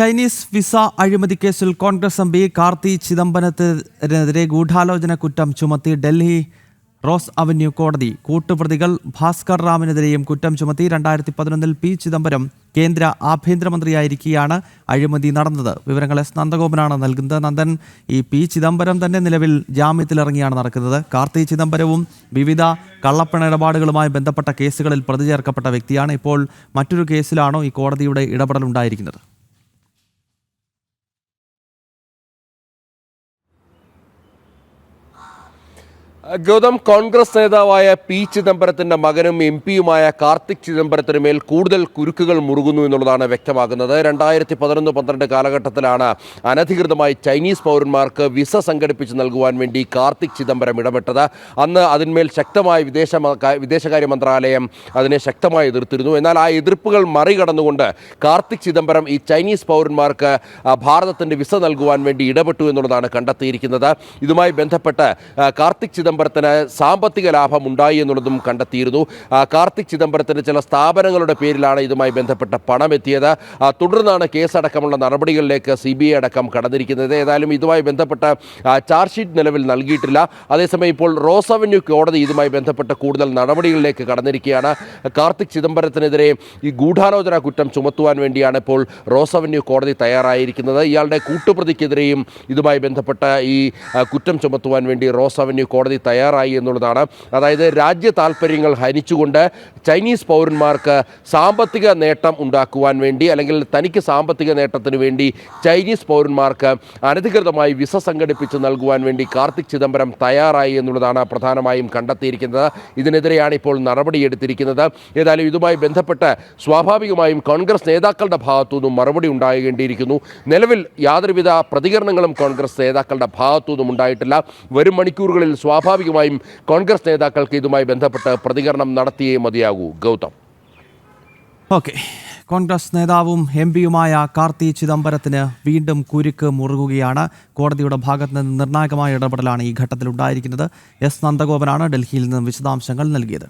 Chinese visa അഴിമതി കേസിൽ Congress M P Karti ചിദംബരത്തിനെതിരെ ഗൂഢാലോചന കുറ്റം ചുമത്തി ഡൽഹി റോസ് അവന്യൂ കോടതി. കൂട്ടുപ്രതികൾ ഭാസ്കർ റാമിനെതിരെയും കുറ്റം ചുമത്തി രണ്ടായിരത്തി പതിനൊന്നിൽ പി ചിദംബരം കേന്ദ്ര ആഭ്യന്തരമന്ത്രിയായിരിക്കെയാണ് അഴിമതി നടന്നത്. വിവരങ്ങൾ എസ് നന്ദഗോപനാണ് നൽകുന്നത്. നന്ദൻ ഈ പി ചിദംബരം തന്നെ നിലവിൽ ജാമ്യത്തിലിറങ്ങിയാണ് നടക്കുന്നത്. കാർത്തി ചിദംബരവും വിവിധ കള്ളപ്പണ ഇടപാടുകളുമായി ബന്ധപ്പെട്ട കേസുകളിൽ പ്രതി ചേർക്കപ്പെട്ട വ്യക്തിയാണ് ഇപ്പോൾ മറ്റൊരു കേസിലാണോ ഈ കോടതിയുടെ ഇടപെടൽ ഗൗതം കോൺഗ്രസ് നേതാവായ പി ചിദംബരത്തിന്റെ മകനും എം പിയുമായ കാർത്തിക് ചിദംബരത്തിന് മേൽ കൂടുതൽ കുരുക്കുകൾ മുറുകുന്നു എന്നുള്ളതാണ് വ്യക്തമാകുന്നത്. രണ്ടായിരത്തി പതിനൊന്ന് പന്ത്രണ്ട് കാലഘട്ടത്തിലാണ് അനധികൃതമായി ചൈനീസ് പൗരന്മാർക്ക് വിസ സംഘടിപ്പിച്ച് നൽകുവാൻ വേണ്ടി കാർത്തിക് ചിദംബരം ഇടപെട്ടത്. അന്ന് അതിന്മേൽ ശക്തമായ വിദേശ വിദേശകാര്യ മന്ത്രാലയം അതിനെ ശക്തമായി എതിർത്തിരുന്നു. എന്നാൽ ആ എതിർപ്പുകൾ മറികടന്നുകൊണ്ട് കാർത്തിക് ചിദംബരം ഈ ചൈനീസ് പൗരന്മാർക്ക് ഭാരതത്തിന്റെ വിസ നൽകുവാൻ വേണ്ടി ഇടപെട്ടു എന്നുള്ളതാണ് കണ്ടെത്തിയിരിക്കുന്നത്. ഇതുമായി ബന്ധപ്പെട്ട് കാർത്തിക് കാർത്തിക് ചിദംബരത്തിന് സാമ്പത്തിക ലാഭം ഉണ്ടായി എന്നുള്ളതും കണ്ടെത്തിയിരുന്നു. കാർത്തിക് ചിദംബരത്തിന് ചില സ്ഥാപനങ്ങളുടെ പേരിലാണ് ഇതുമായി ബന്ധപ്പെട്ട പണം എത്തിയത്. തുടർന്നാണ് കേസടക്കമുള്ള നടപടികളിലേക്ക് സി ബി ഐ അടക്കം കടന്നിരിക്കുന്നത്. ഏതായാലും ഇതുമായി ബന്ധപ്പെട്ട ചാർജ് ഷീറ്റ് നിലവിൽ നൽകിയിട്ടില്ല. അതേസമയം ഇപ്പോൾ റോസ് അവന്യൂ കോടതി ഇതുമായി ബന്ധപ്പെട്ട കൂടുതൽ നടപടികളിലേക്ക് കടന്നിരിക്കുകയാണ്. കാർത്തിക് ചിദംബരത്തിനെതിരെ ഈ ഗൂഢാലോചന കുറ്റം ചുമത്തുവാൻ വേണ്ടിയാണ് ഇപ്പോൾ റോസ് അവന്യൂ കോടതി തയ്യാറായിരിക്കുന്നത്. ഇയാളുടെ കൂട്ടുപ്രതിക്കെതിരെയും ഇതുമായി ബന്ധപ്പെട്ട ഈ കുറ്റം ചുമത്തുവാൻ വേണ്ടി റോസ് അവന്യൂ കോടതി തയ്യാറായി എന്നുള്ളതാണ്. അതായത് രാജ്യ താല്പര്യങ്ങൾ ഹനിച്ചുകൊണ്ട് ചൈനീസ് പൗരന്മാർക്ക് സാമ്പത്തിക നേട്ടം ഉണ്ടാക്കുവാൻ വേണ്ടി അല്ലെങ്കിൽ തനിക്ക് സാമ്പത്തിക നേട്ടത്തിന് വേണ്ടി ചൈനീസ് പൗരന്മാർക്ക് അനധികൃതമായി വിസ സംഘടിപ്പിച്ച് നൽകുവാൻ വേണ്ടി കാർത്തിക് ചിദംബരം തയ്യാറായി എന്നുള്ളതാണ് പ്രധാനമായും കണ്ടെത്തിയിരിക്കുന്നത്. ഇതിനെതിരെയാണ് ഇപ്പോൾ നടപടിയെടുത്തിരിക്കുന്നത്. ഏതായാലും ഇതുമായി ബന്ധപ്പെട്ട് സ്വാഭാവികമായും കോൺഗ്രസ് നേതാക്കളുടെ ഭാഗത്തുനിന്നും മറുപടി ഉണ്ടാകേണ്ടിയിരിക്കുന്നു. നിലവിൽ യാതൊരുവിധ പ്രതികരണങ്ങളും കോൺഗ്രസ് നേതാക്കളുടെ ഭാഗത്തുനിന്നും ഉണ്ടായിട്ടില്ല. വരും മണിക്കൂറുകളിൽ സ്വാഭാവികമായും കോൺഗ്രസ് നേതാക്കൾക്ക് ഇതുമായി ബന്ധപ്പെട്ട് പ്രതികരണം നടത്തിയേ മതിയാകൂ. ഗൗതം. ഓക്കെ. കോൺഗ്രസ് നേതാവും എം പിയുമായ കാർത്തി ചിദംബരത്തിന് വീണ്ടും കുരുക്ക് മുറുകുകയാണ്. കോടതിയുടെ ഭാഗത്ത് നിന്ന് നിർണായകമായ ഇടപെടലാണ് ഈ ഘട്ടത്തിൽ ഉണ്ടായിരിക്കുന്നത് എസ്. നന്ദഗോപനാണ് ഡൽഹിയിൽ നിന്ന് വിശദാംശങ്ങൾ നൽകിയത്.